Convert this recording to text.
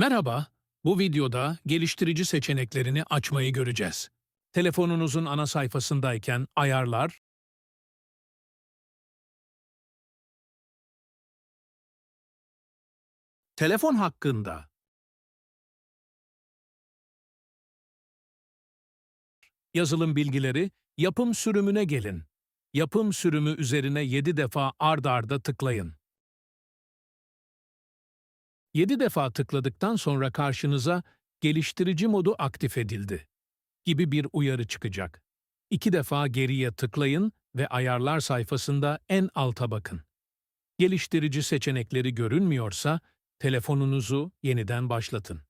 Merhaba, bu videoda geliştirici seçeneklerini açmayı göreceğiz. Telefonunuzun ana sayfasındayken ayarlar, telefon hakkında, yazılım bilgileri, yapım sürümüne gelin. Yapım sürümü üzerine 7 defa ard arda tıklayın. 7 defa tıkladıktan sonra karşınıza geliştirici modu aktif edildi gibi bir uyarı çıkacak. İki defa geriye tıklayın ve ayarlar sayfasında en alta bakın. Geliştirici seçenekleri görünmüyorsa telefonunuzu yeniden başlatın.